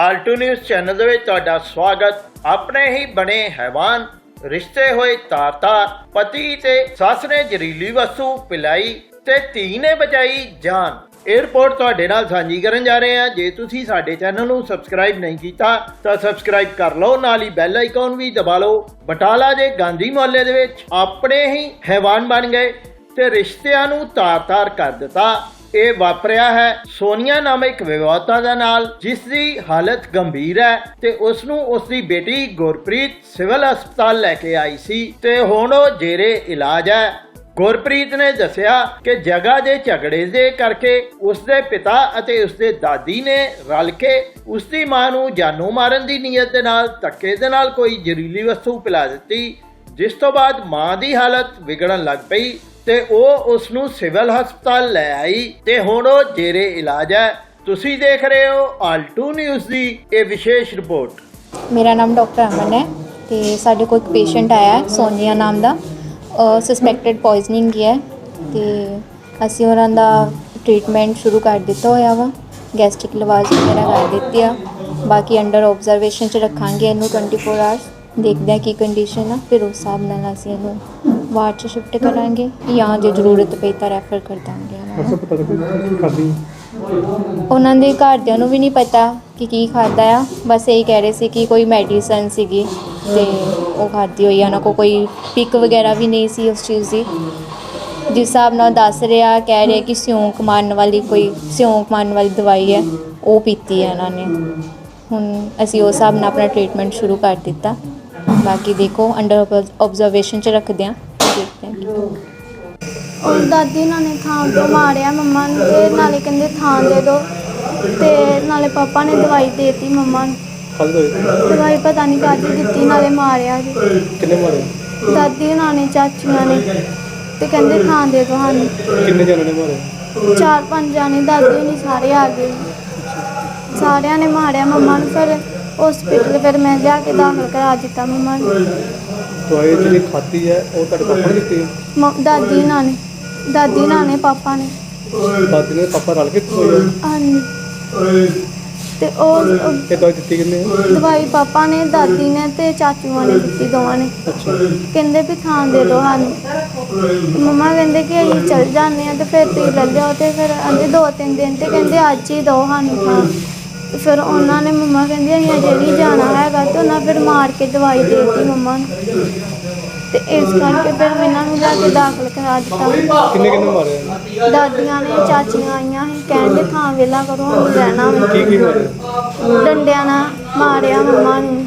Alto news channel ਦੇ ਵਿੱਚ ਤੁਹਾਡਾ ਸਵਾਗਤ। ਆਪਣੇ ਹੀ ਬਣੇ ਹੈਵਾਨ, ਰਿਸ਼ਤੇ ਹੋਏ ਤਾਰ-ਤਾਰ, ਪਤੀ ਤੇ ਸੱਸ ਨੇ ਜ਼ਹਿਰੀਲੀ ਵਸਤੂ ਪਿਲਾਈ ਤੇ ਧੀ ਨੇ ਬਚਾਈ ਜਾਨ। ਇਹ ਤੁਹਾਡੇ ਨਾਲ ਸਾਂਝੀ ਕਰਨ ਜਾ ਰਹੇ ਹਾਂ। ਜੇ ਤੁਸੀਂ ਸਾਡੇ ਚੈਨਲ ਨੂੰ ਸਬਸਕ੍ਰਾਈਬ ਨਹੀਂ ਕੀਤਾ, ਤਾਂ ਸਬਸਕ੍ਰਾਈਬ ਕਰ ਲਓ। ਨਾਲ ਹੀ ਬੈਲ ਆਈਕਨ ਵੀ ਦਬਾ ਲਓ। ਬਟਾਲਾ ਦੇ ਗਾਂਧੀ ਮੁਹੱਲੇ ਦੇ ਵਿੱਚ ਆਪਣੇ ਹੀ ਹੈਵਾਨ ਬਣ ਗਏ ਤੇ ਰਿਸ਼ਤਿਆਂ ਨੂੰ ਤਾਰ-ਤਾਰ ਕਰ ਦਿੱਤਾ। ਇਹ ਵਾਪਰਿਆ ਹੈ। ਸੋਨੀਆ ਨਾਮਕ ਵਿਵਾਹਤਾ ਦਾ ਨਾਲ, ਜਿਸ ਦੀ ਹਾਲਤ ਗੰਭੀਰ ਹੈ ਤੇ ਉਸ ਨੂੰ ਉਸ ਦੀ ਬੇਟੀ ਗੁਰਪ੍ਰੀਤ ਸਿਵਲ ਹਸਪਤਾਲ ਲੈ ਕੇ ਆਈ ਸੀ ਤੇ ਹੁਣ ਉਹ ਜੇਰੇ ਇਲਾਜ ਹੈ। ਗੁਰਪ੍ਰੀਤ ਨੇ ਦੱਸਿਆ ਕਿ ਜਗ੍ਹਾ ਦੇ ਝਗੜੇ ਦੇ ਕਰਕੇ ਉਸਦੇ ਪਿਤਾ ਅਤੇ ਉਸਦੇ ਦਾਦੀ ਨੇ ਰਲ ਕੇ ਉਸਦੀ ਮਾਂ ਨੂੰ ਜਾਨੋਂ ਮਾਰਨ ਦੀ ਨੀਅਤ ਦੇ ਨਾਲ, ਧੱਕੇ ਦੇ ਨਾਲ ਕੋਈ ਜ਼ਹਿਰੀਲੀ ਵਸਤੂ ਪਿਲਾ ਦਿੱਤੀ, ਜਿਸ ਤੋਂ ਬਾਅਦ ਮਾਂ ਦੀ ਹਾਲਤ ਵਿਗੜਨ ਲੱਗ ਪਈ ਤੇ ਉਹ ਉਸ ਨੂੰ ਸਿਵਲ ਹਸਪਤਾਲ ਲੈ ਆਈ ਤੇ ਹੁਣ ਉਹ ਜੇਰੇ ਇਲਾਜ ਹੈ। ਤੁਸੀਂ ਦੇਖ ਰਹੇ ਹੋ ਆਲਟੂ ਨਿਊਜ਼ ਦੀ ਇਹ ਵਿਸ਼ੇਸ਼ ਰਿਪੋਰਟ। ਮੇਰਾ ਨਾਮ ਡਾਕਟਰ ਅਮਨ ਹੈ ਤੇ ਸਾਡੇ ਕੋਲ ਇੱਕ ਪੇਸ਼ੈਂਟ ਆਇਆ ਹੈ, ਸੋਨੀਆ ਨਾਮ ਦਾ। ਸਸਪੈਕਟਡ ਪੋਇਜ਼ਨਿੰਗ ਹੈ ਤੇ ਅਸੀਂ ਉਹਨਾਂ ਦਾ ਟ੍ਰੀਟਮੈਂਟ ਸ਼ੁਰੂ ਕਰ ਦਿੱਤਾ ਹੋਇਆ ਵਾ। ਗੈਸਟ੍ਰਿਕ ਲਵਾਜ ਵਗੈਰਾ ਕਰ ਦਿੱਤੀ ਆ। ਬਾਕੀ ਅੰਡਰ ਆਬਜ਼ਰਵੇਸ਼ਨ ਚ ਰੱਖਾਂਗੇ ਇਹਨੂੰ 24 ਆਵਰਸ ਦੇਖਦੇ ਆ ਕੀ ਕੰਡੀਸ਼ਨ ਆ, ਫਿਰ ਉਸ ਹਿਸਾਬ ਨਾਲ ਅਸੀਂ ਇਹਨੂੰ ਵਾਰਡ ਚ ਸ਼ਿਫਟ ਕਰਾਂਗੇ। ਜਾਂ ਜੇ ਜ਼ਰੂਰਤ ਪਈ ਤਾਂ ਰੈਫਰ ਕਰ ਦਾਂਗੇ ਉਹਨਾਂ ਨੂੰ। ਪਤਾ ਲੱਗਿਆ ਕੀ ਖਾਦੀ ਉਹਨਾਂ ਦੇ ਘਰਦਿਆਂ ਨੂੰ ਵੀ ਨਹੀਂ ਪਤਾ ਕਿ ਕੀ ਖਾਦਾ ਆ। ਬਸ ਇਹ ਕਹਿ ਰਹੇ ਸੀ ਕਿ ਕੋਈ ਮੈਡੀਸਨ ਸੀਗੀ ਤੇ ਉਹ ਖਾਦੀ ਹੋਈ ਆ। ਉਹਨਾਂ ਕੋ ਕੋਈ ਪਿਕ ਵਗੈਰਾ ਵੀ ਨਹੀਂ ਸੀ ਉਸ ਚੀਜ਼ ਦੀ। ਜਿਸ ਹਿਸਾਬ ਨਾਲ ਦੱਸ ਰਿਹਾ ਕਹਿ ਰਿਹਾ ਕਿ ਸਿਉਂਕ ਮਾਰਨ ਵਾਲੀ ਕੋਈ ਸਿਉਂਕ ਮਾਰਨ ਵਾਲੀ ਦਵਾਈ ਹੈ ਉਹ ਪੀਤੀ ਹੈ ਉਹਨਾਂ ਨੇ। ਹੁਣ ਅਸੀਂ ਉਸ ਹਿਸਾਬ ਨਾਲ ਆਪਣਾ ਟ੍ਰੀਟਮੈਂਟ ਸ਼ੁਰੂ ਕਰ ਦਿੱਤਾ। ਬਾਕੀ ਦੇਖੋ ਅੰਡਰ ਆਬਜ਼ਰਵੇਸ਼ਨ ਚ ਰੱਖਦੇ ਹਾਂ। ਦੇਖਦੇ ਹਾਂ ਕੀ ਉਹ ਦਾਦੀ ਨਾਲ ਨੇ ਥਾਂ ਤੋਂ ਮਾਰਿਆ ਮੰਮਾ ਨੂੰ ਤੇ ਨਾਲੇ ਕਹਿੰਦੇ ਥਾਂ ਦੇ ਦਿਓ ਤੇ ਨਾਲੇ ਪਾਪਾ ਨੇ ਦਵਾਈ ਦੇਤੀ ਮੰਮਾ ਨੂੰ। ਦਵਾਈ ਪਤਾ ਨਹੀਂ ਕਾਹਦੀ ਦਿੱਤੀ ਨਾਲੇ ਮਾਰਿਆ ਜੀ। ਕਿੰਨੇ ਮਾਰੇ? ਦਾਦੀ ਨਾਲ ਨੇ ਚਾਚੀਆਂ ਨੇ ਤੇ ਕਹਿੰਦੇ ਥਾਂ ਦੇ ਦਿਓ ਸਾਨੂੰ। ਕਿੰਨੇ ਜਣੇ ਨੇ ਮਾਰੇ? ਚਾਰ ਪੰਜ ਜਾਣੇ ਦਾਦੀ ਨਹੀਂ ਸਾਰੇ ਆ ਗਏ। ਸਾਰਿਆਂ ਨੇ ਮਾਰਿਆ ਮੰਮਾ ਨੂੰ ਫਿਰ। ਹਸਪੀਟਲ ਫਿਰ ਮੈਂ ਲਿਆ ਕੇ ਦਾਖਲ ਕਰਾ ਦਿੱਤਾ ਮੰਮਾ ਨੂੰ। ਦਵਾਈ ਜਿਹੜੀ ਖਾਦੀ ਹੈ ਉਹ ਤੁਹਾਡੇ ਪਾਪਾ ਨੇ ਦਿੱਤੀ ਹੈ? ਮ- ਦਾਦੀ ਨਾਲ ਨੇ। ਦਾਦੀ ਨਾਲ ਨੇ ਪਾਪਾ ਨੇ। ਦਾਦੀ ਨੇ ਪਾਪਾ ਰਲ ਕੇ ਦਿੱਤੀ ਹੋਈ ਹੈ? ਹਾਂਜੀ। ਤੇ ਉਹ ਉਹ ਇਹ ਦਵਾਈ ਦਿੱਤੀ ਕਿੰਨੇ ਹੈ? ਦਵਾਈ ਪਾਪਾ ਨੇ ਦਾਦੀ ਨੇ ਤੇ ਚਾਚੂਆਂ ਨੇ ਦਿੱਤੀ ਦੋਵਾਂ ਨੇ। ਅੱਛਾ। ਕਹਿੰਦੇ ਵੀ ਥਾਂ ਦੇ ਦਿਓ ਸਾਨੂੰ। ਮੰਮਾ ਕਹਿੰਦੇ ਕਿ ਅਸੀਂ ਚੱਲ ਜਾਂਦੇ ਆ ਤੇ ਫਿਰ ਤੁਸੀਂ ਲੈ ਲਿਓ ਤੇ ਫਿਰ ਕਹਿੰਦੇ ਦੋ ਤਿੰਨ ਦਿਨ ਤੇ ਕਹਿੰਦੇ ਅੱਜ ਹੀ ਦਿਓ ਸਾਨੂੰ ਤੇ ਫਿਰ ਉਹਨਾਂ ਨੇ ਮੰਮਾ ਕਹਿੰਦੇ ਅਸੀਂ ਅਜੇ ਨਹੀਂ ਜਾਣਾ ਹੈਗਾ ਤੇ ਉਹਨਾਂ ਫਿਰ ਮਾਰ ਕੇ ਦਵਾਈ ਦੇ ਦਿੱਤੀ ਮੰਮਾ ਨੂੰ। ਤੇ ਇਸ ਕਰਕੇ ਫਿਰ ਇਹਨਾਂ ਨੂੰ ਲੈ ਕੇ ਦਾਖਲ ਕਰਾ ਦਿੱਤਾ। ਕਿੰਨੇ ਕਿੰਨੇ ਮਾਰੇ ਹੈ? ਦਾਦੀਆਂ ਨੇ ਚਾਚੀਆਂ ਆਈਆਂ ਸੀ ਕਹਿੰਦੇ ਥਾਂ ਵੇਲਾ ਕਰੋ ਹੁਣ ਰਹਿਣਾ ਵਾ। ਕੀ ਕੀ ਮਾਰੇ? ਡੰਡਿਆਂ ਨਾਲ ਮਾਰਿਆ ਮੰਮਾ ਨੂੰ।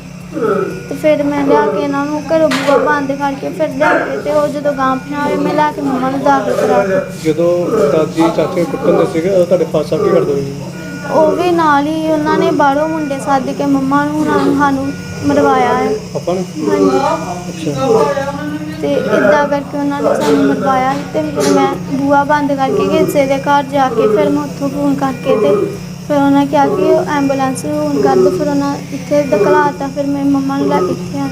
ਤੇ ਫਿਰ ਮੈਂ ਲਿਆ ਕੇ ਇਹਨਾਂ ਨੂੰ ਘਰੋਂ ਬੂਹਾ ਬੰਦ ਕਰਕੇ ਫਿਰ ਲਿਆ ਕੇ ਤੇ ਉਹ ਜਦੋਂ ਗਾਂ ਪਛਾਵੇ ਮੈਂ ਲਿਆ ਕੇ ਮੰਮਾ ਨੂੰ ਦਾਖਲ ਕਰਾ ਦਿੱਤਾ। ਜਦੋਂ ਦਾਦੀ ਚਾਚੇ ਕੁੱਟਣ ਦੇ ਸੀਗੇ ਤੁਹਾਡੇ ਸਾਹਿਬ ਕੀ ਕਰਦੇ ਹੋਏ ਉਹ ਵੀ ਨਾਲ ਹੀ ਉਹਨਾਂ ਨੇ ਬਾਹਰੋਂ ਮੁੰਡੇ ਸੱਦ ਕੇ ਮੰਮਾ ਨੂੰ ਉਹਨਾਂ ਨੂੰ ਸਾਨੂੰ ਮਰਵਾਇਆ ਹੈ। ਨੇ? ਹਾਂਜੀ। ਤੇ ਇਦਾਂ ਕਰਕੇ ਉਹਨਾਂ ਨੇ ਸਾਨੂੰ ਮਰਵਾਇਆ ਤੇ ਫਿਰ ਮੈਂ ਬੂਹਾ ਬੰਦ ਕਰਕੇ ਕਿਸੇ ਦੇ ਘਰ ਜਾ ਕੇ ਫਿਰ ਮੈਂ ਉੱਥੋਂ ਫੋਨ ਕਰਕੇ ਤੇ ਫਿਰ ਉਹਨਾਂ ਕਿਹਾ ਕਿ ਐਂਬੂਲੈਂਸ ਨੂੰ ਫੋਨ ਕਰ ਦਿਓ ਫਿਰ ਉਹਨਾਂ ਇੱਥੇ ਦਿਖਲਾਤਾ ਫਿਰ ਮੇਰੀ ਮੰਮਾ ਨੂੰ ਲੈ ਕੇ ਇੱਥੇ ਆ